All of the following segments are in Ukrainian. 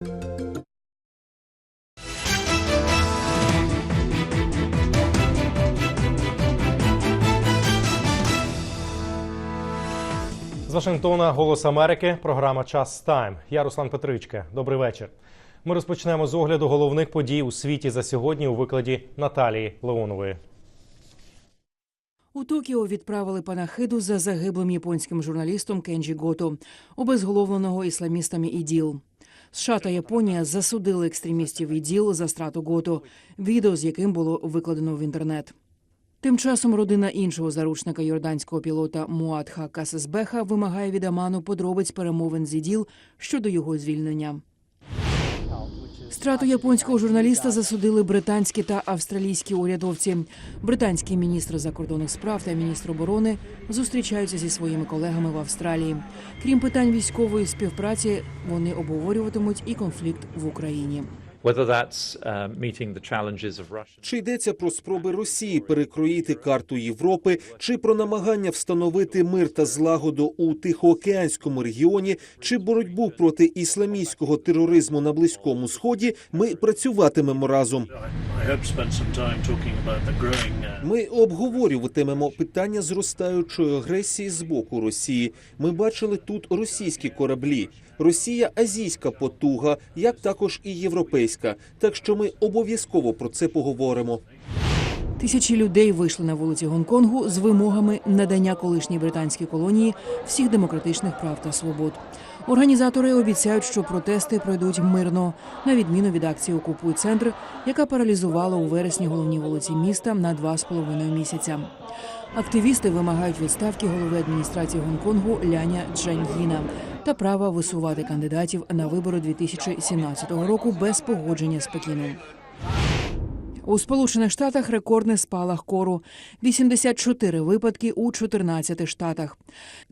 З Вашингтона Голос Америки. Програма Час Тайм. Я Руслан Петричка. Добрий вечір. Ми розпочнемо з огляду головних подій у світі за сьогодні у викладі Наталії Леонової. У Токіо відправили панахиду за загиблим японським журналістом Кенджі Гото, обезголовленого ісламістами ІДІЛ. США та Японія засудили екстремістів ІДІЛ за страту готу, відео з яким було викладено в інтернет. Тим часом родина іншого заручника йорданського пілота Муадха Касесбеха вимагає від Аману подробиць перемовин з ІДІЛ щодо його звільнення. Страту японського журналіста засудили британські та австралійські урядовці. Британський міністр закордонних справ та міністр оборони зустрічаються зі своїми колегами в Австралії. Крім питань військової співпраці, вони обговорюватимуть і конфлікт в Україні. Whether that's meeting the challenges of Russia. Чи йдеться про спроби Росії перекроїти карту Європи, чи про намагання встановити мир та злагоду у Тихоокеанському регіоні, чи боротьбу проти ісламістського тероризму на близькому сході, ми працюватимемо разом. Uh, Ми обговорюватимемо питання зростаючої агресії з боку Росії. Ми бачили тут російські кораблі. Росія азійська потуга, як також і європейська. Так що ми обов'язково про це поговоримо. Тисячі людей вийшли на вулиці Гонконгу з вимогами надання колишній британській колонії всіх демократичних прав та свобод. Організатори обіцяють, що протести пройдуть мирно, на відміну від акції Окупуй центр, яка паралізувала у вересні головні вулиці міста на два з половиною місяця. Активісти вимагають відставки голови адміністрації Гонконгу Ляня Джаньгіна та права висувати кандидатів на вибори 2017 року без погодження з Пекіном. У Сполучених Штатах рекордний спалах кору 84 випадки у 14 штатах.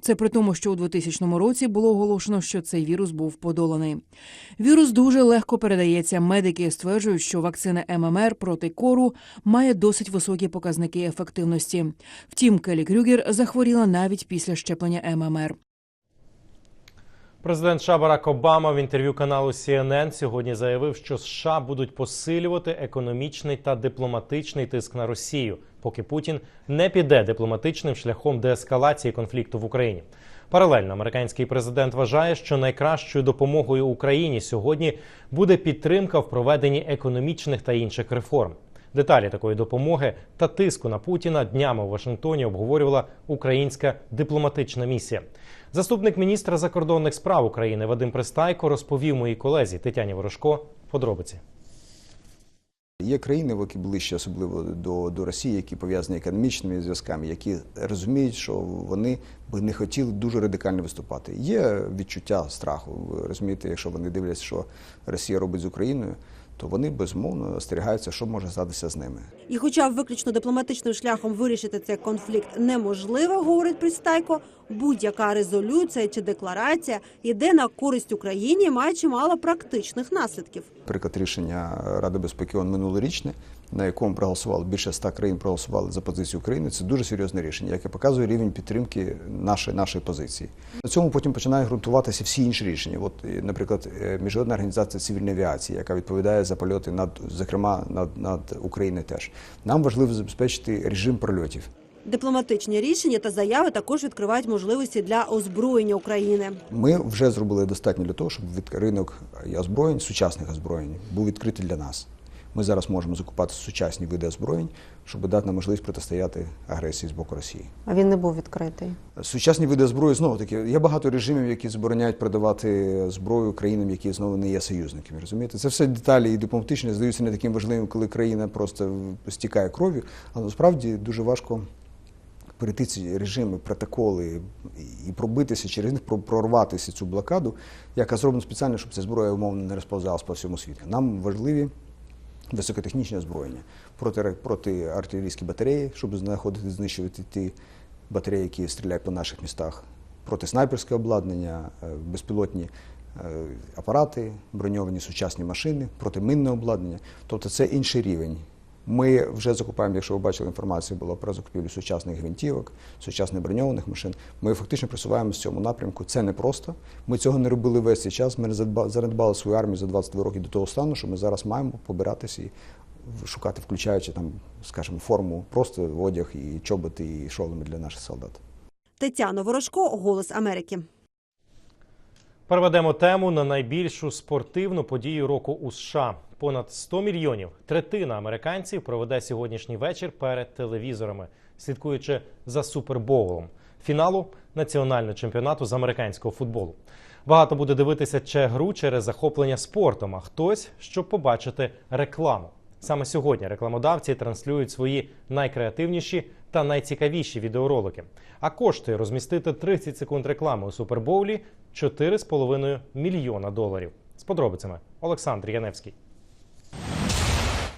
Це при тому, що у 2000 році було оголошено, що цей вірус був подоланий. Вірус дуже легко передається. Медики стверджують, що вакцина ММР проти кору має досить високі показники ефективності. Втім, Келі Крюгер захворіла навіть після щеплення ММР. Президент США Барак Обама в інтерв'ю каналу CNN сьогодні заявив, що США будуть посилювати економічний та дипломатичний тиск на Росію, поки Путін не піде дипломатичним шляхом деескалації конфлікту в Україні. Паралельно американський президент вважає, що найкращою допомогою Україні сьогодні буде підтримка в проведенні економічних та інших реформ. Деталі такої допомоги та тиску на Путіна днями у Вашингтоні обговорювала українська дипломатична місія. Заступник міністра закордонних справ України Вадим Пристайко розповів моїй колезі Тетяні Ворожко подробиці. Є країни, які ближче, особливо до, до Росії, які пов'язані економічними зв'язками, які розуміють, що вони би не хотіли дуже радикально виступати. Є відчуття страху. Ви розумієте, якщо вони дивляться, що Росія робить з Україною, то вони безумовно остерігаються, що може статися з ними. І, хоча виключно дипломатичним шляхом вирішити цей конфлікт неможливо, говорить Пристайко, будь-яка резолюція чи декларація йде на користь Україні, має чимало практичних наслідків. Приклад рішення Ради безпеки ООН минулорічне, на якому проголосували більше ста країн, проголосували за позицію України. Це дуже серйозне рішення, яке показує рівень підтримки нашої нашої позиції. На цьому потім починають ґрунтуватися всі інші рішення. От, е, наприклад, е, міжнародна організація цивільної авіації, яка відповідає за польоти над зокрема над, над Україною, теж нам важливо забезпечити режим прольотів. Дипломатичні рішення та заяви також відкривають можливості для озброєння України. Ми вже зробили достатньо для того, щоб від ринок озброєнь, сучасних озброєнь, був відкритий для нас. Ми зараз можемо закупати сучасні види озброєнь, щоб дати нам можливість протистояти агресії з боку Росії. А він не був відкритий. Сучасні види зброї знову таки є багато режимів, які забороняють продавати зброю країнам, які знову не є союзниками. Розумієте, це все деталі і дипломатичні здаються не таким важливим, коли країна просто стікає кров'ю, але насправді дуже важко. Перейти ці режими, протоколи і пробитися через них, про- прорватися цю блокаду, яка зроблена спеціально, щоб ця зброя умовно не розповзалась по всьому світу. Нам важливі високотехнічне озброєння проти, проти артилерійські батареї, щоб знаходити, знищувати ті батареї, які стріляють по наших містах, проти снайперське обладнання, е, безпілотні е, апарати, броньовані сучасні машини, проти минне обладнання. Тобто це інший рівень Ми вже закупаємо, якщо ви бачили інформацію, було про закупівлю сучасних гвинтівок, сучасних броньованих машин. Ми фактично просуваємося в цьому напрямку. Це не просто. Ми цього не робили весь цей час. Ми не занедбали свою армію за 22 роки до того стану, що ми зараз маємо побиратися і шукати, включаючи там, скажімо, форму, просто одяг і чоботи, і шоломи для наших солдат. Тетяна Ворожко, Голос Америки. Переведемо тему на найбільшу спортивну подію року у США. Понад 100 мільйонів третина американців проведе сьогоднішній вечір перед телевізорами, слідкуючи за супербоулом фіналу національного чемпіонату з американського футболу. Багато буде дивитися чи гру через захоплення спортом, а хтось, щоб побачити рекламу. Саме сьогодні рекламодавці транслюють свої найкреативніші та найцікавіші відеоролики. А коштує розмістити 30 секунд реклами у супербоулі 4,5 мільйона доларів. З подробицями Олександр Яневський.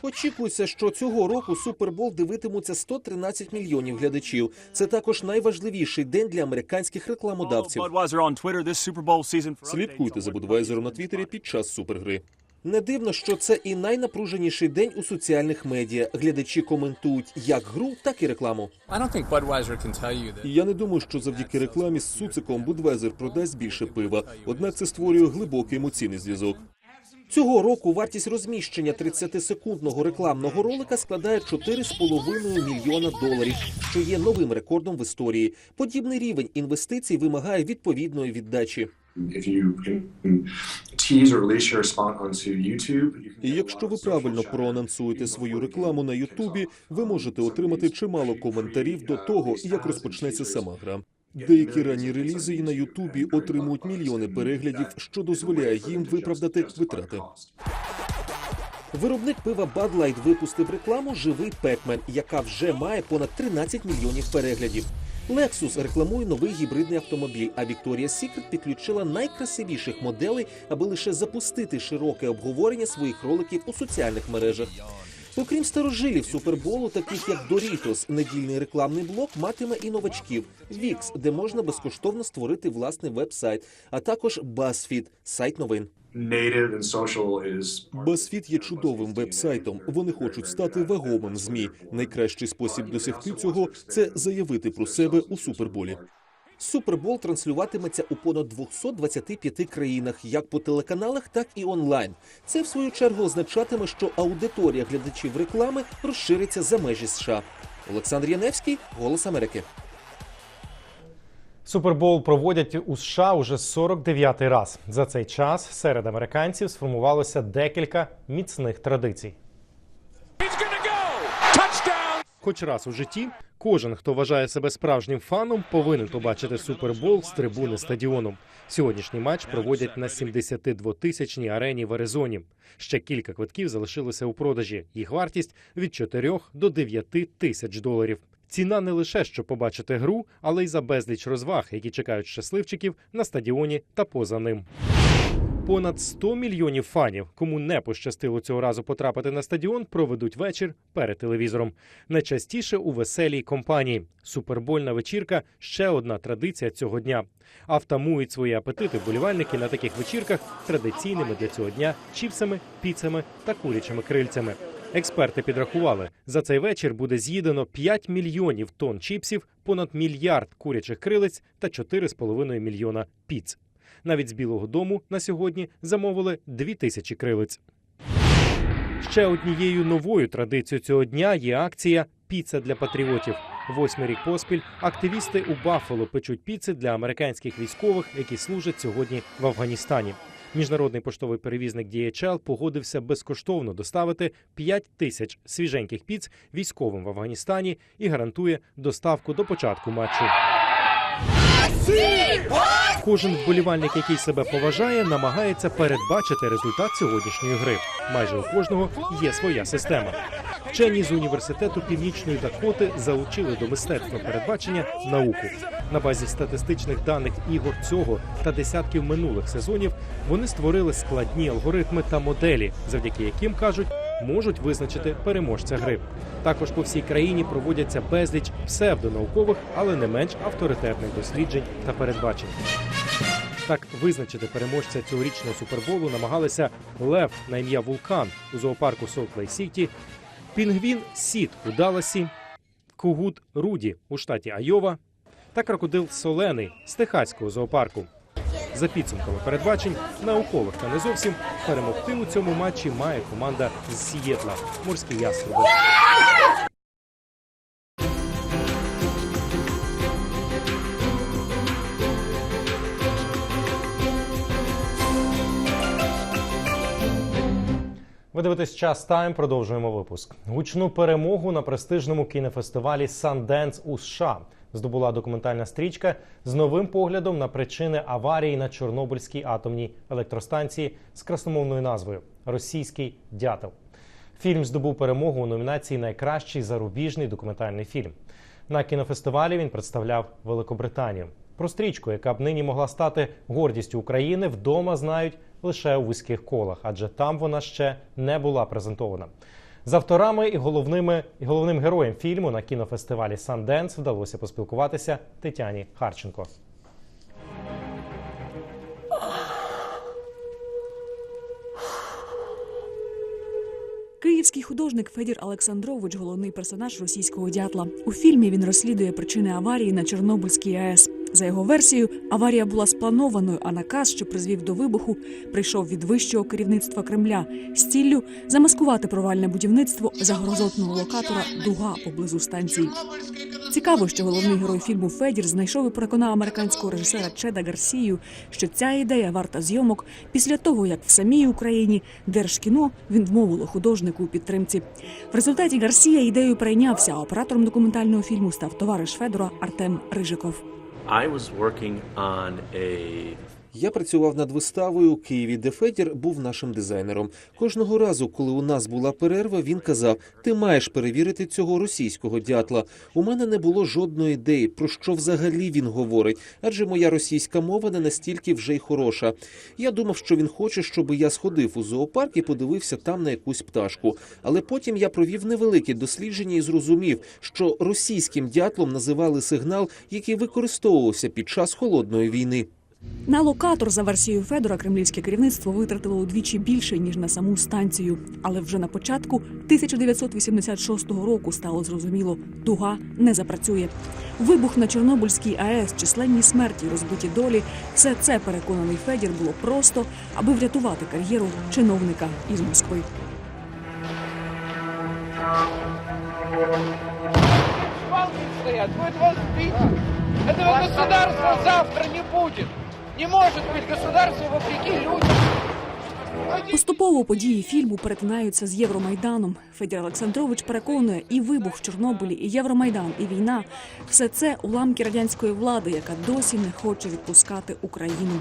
Очікується, що цього року Супербол дивитимуться 113 мільйонів глядачів. Це також найважливіший день для американських рекламодавців. For Слідкуйте за Будвайзером на Твіттері під час супергри. Не дивно, що це і найнапруженіший день у соціальних медіа. Глядачі коментують як гру, так і рекламу. That. Я не думаю, що завдяки рекламі з суциком Будвайзер продасть більше пива, однак це створює глибокий емоційний зв'язок. Цього року вартість розміщення 30-секундного рекламного ролика складає 4,5 мільйона доларів, що є новим рекордом в історії. Подібний рівень інвестицій вимагає відповідної віддачі. І якщо ви правильно проанонсуєте свою рекламу на Ютубі, ви можете отримати чимало коментарів до того, як розпочнеться сама гра. Деякі ранні релізи і на Ютубі отримують мільйони переглядів, що дозволяє їм виправдати витрати. Виробник пива Bud Light випустив рекламу Живий Пекмен, яка вже має понад 13 мільйонів переглядів. Lexus рекламує новий гібридний автомобіль, а Victoria's Secret підключила найкрасивіших моделей, аби лише запустити широке обговорення своїх роликів у соціальних мережах. Окрім старожилів суперболу, таких як Doritos, недільний рекламний блок матиме і новачків VIX, де можна безкоштовно створити власний веб-сайт, а також BuzzFeed – сайт новин. BuzzFeed є чудовим веб-сайтом. Вони хочуть стати вагомим змі. Найкращий спосіб досягти цього це заявити про себе у суперболі. Супербол транслюватиметься у понад 225 країнах, як по телеканалах, так і онлайн. Це в свою чергу означатиме, що аудиторія глядачів реклами розшириться за межі США. Олександр Яневський, Голос Америки. Супербол проводять у США уже 49-й раз. За цей час серед американців сформувалося декілька міцних традицій. Хоч раз у житті кожен, хто вважає себе справжнім фаном, повинен побачити супербол з трибуни стадіону. Сьогоднішній матч проводять на 72-тисячній арені в Аризоні. Ще кілька квитків залишилося у продажі. Їх вартість від 4 до 9 тисяч доларів. Ціна не лише щоб побачити гру, але й за безліч розваг, які чекають щасливчиків на стадіоні та поза ним. Понад 100 мільйонів фанів, кому не пощастило цього разу потрапити на стадіон, проведуть вечір перед телевізором. Найчастіше у веселій компанії. Супербольна вечірка ще одна традиція цього дня. А втамують свої апетити вболівальники на таких вечірках традиційними для цього дня чіпсами, піцами та курячими крильцями. Експерти підрахували, за цей вечір буде з'їдено 5 мільйонів тонн чіпсів, понад мільярд курячих крилиць та 4,5 мільйона піц. Навіть з Білого Дому на сьогодні замовили 2 тисячі крилиць. Ще однією новою традицією цього дня є акція Піца для патріотів. Восьмий рік поспіль активісти у Баффало печуть піци для американських військових, які служать сьогодні в Афганістані. Міжнародний поштовий перевізник DHL погодився безкоштовно доставити 5 тисяч свіженьких піц військовим в Афганістані і гарантує доставку до початку матчу. Кожен вболівальник, який себе поважає, намагається передбачити результат сьогоднішньої гри. Майже у кожного є своя система. Вчені з університету Північної Дакоти залучили до мистецтва передбачення науку. На базі статистичних даних ігор цього та десятків минулих сезонів вони створили складні алгоритми та моделі, завдяки яким кажуть, можуть визначити переможця гри. Також по всій країні проводяться безліч псевдонаукових, але не менш авторитетних досліджень та передбачень. Так визначити переможця цьогорічного суперболу намагалися Лев на ім'я Вулкан у зоопарку Солт Лейк Сіті, пінгвін Сід у Далласі, Кугут Руді у штаті Айова та крокодил Солений з Техаського зоопарку. За підсумками передбачень, наукових та не зовсім перемогти у цьому матчі має команда з Сієтла морські яструби. Ви дивитесь час тайм. Продовжуємо випуск. Гучну перемогу на престижному кінофестивалі Санденс у США здобула документальна стрічка з новим поглядом на причини аварії на Чорнобильській атомній електростанції з красномовною назвою Російський дятел. Фільм здобув перемогу у номінації Найкращий зарубіжний документальний фільм. На кінофестивалі він представляв Великобританію. Про стрічку, яка б нині могла стати гордістю України, вдома знають лише у вузьких колах, адже там вона ще не була презентована. З авторами і головними і головним героєм фільму на кінофестивалі Санденс вдалося поспілкуватися Тетяні Харченко. Київський художник Федір Олександрович головний персонаж російського дятла. У фільмі він розслідує причини аварії на Чорнобильській АЕС. За його версією, аварія була спланованою, а наказ, що призвів до вибуху, прийшов від вищого керівництва Кремля з ціллю замаскувати провальне будівництво загрозотного локатора Дуга поблизу станції. Цікаво, що головний герой фільму Федір знайшов і переконав американського режисера Чеда Гарсію, що ця ідея варта зйомок після того, як в самій Україні Держкіно він вмовило художнику у підтримці. В результаті Гарсія ідею перейнявся, а оператором документального фільму став товариш Федора Артем Рижиков. I was working on a Я працював над виставою Києві, де Федір був нашим дизайнером. Кожного разу, коли у нас була перерва, він казав: Ти маєш перевірити цього російського дятла. У мене не було жодної ідеї, про що взагалі він говорить, адже моя російська мова не настільки вже й хороша. Я думав, що він хоче, щоб я сходив у зоопарк і подивився там на якусь пташку. Але потім я провів невелике дослідження і зрозумів, що російським дятлом називали сигнал, який використовувався під час холодної війни. На локатор за версією Федора кремлівське керівництво витратило удвічі більше ніж на саму станцію. Але вже на початку 1986 року стало зрозуміло, дуга не запрацює. Вибух на Чорнобильській АЕС, численні смерті, розбиті долі все це переконаний Федір було просто, аби врятувати кар'єру чиновника із Москви. Палки стоят, будет вас бить. Этого государства завтра не будет. Не может быть государство вопреки людям. Поступово події фільму перетинаються з Євромайданом. Федір Олександрович переконує, і вибух в Чорнобилі, і Євромайдан, і війна все це уламки радянської влади, яка досі не хоче відпускати Україну.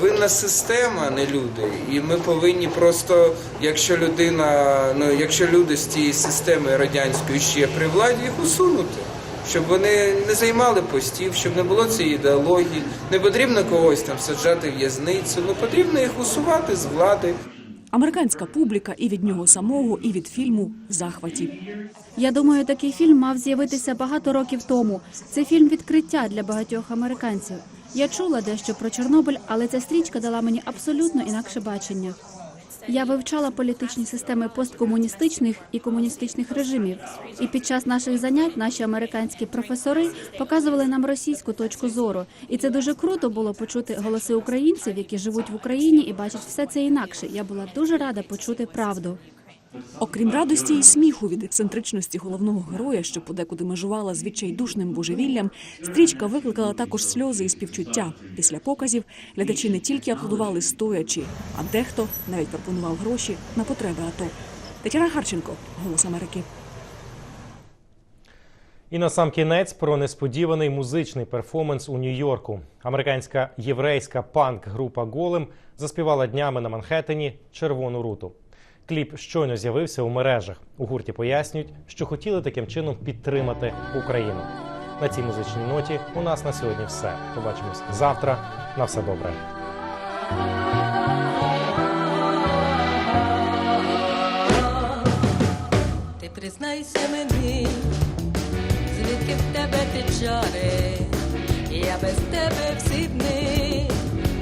Винна система, а не люди. І ми повинні просто, якщо людина, ну якщо люди з цієї системи радянської ще при владі, їх усунути. Щоб вони не займали постів, щоб не було цієї ідеології. Не потрібно когось там саджати в в'язницю, ну потрібно їх усувати з влади. Американська публіка і від нього самого, і від фільму в захваті. Я думаю, такий фільм мав з'явитися багато років тому. Це фільм відкриття для багатьох американців. Я чула дещо про Чорнобиль, але ця стрічка дала мені абсолютно інакше бачення. Я вивчала політичні системи посткомуністичних і комуністичних режимів. І під час наших занять наші американські професори показували нам російську точку зору. І це дуже круто було почути голоси українців, які живуть в Україні і бачать все це інакше. Я була дуже рада почути правду. Окрім радості і сміху від ексцентричності головного героя, що подекуди межувала з відчайдушним божевіллям, стрічка викликала також сльози і співчуття. Після показів глядачі не тільки аплодували стоячи, а дехто навіть пропонував гроші на потреби АТО. Тетяна Харченко, Голос Америки. І на сам кінець про несподіваний музичний перформанс у Нью-Йорку. Американська єврейська панк-група Голем заспівала днями на Манхеттені червону руту. Кліп щойно з'явився у мережах. У гурті пояснюють, що хотіли таким чином підтримати Україну. На цій музичній ноті у нас на сьогодні все. Побачимось завтра. На все добре. Ти признайся мені, звідки в тебе ти чари, я без тебе всі дни,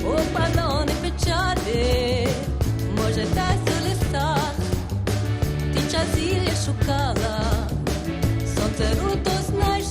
у панони печалі, зілля шукала, сонце руто знаєш.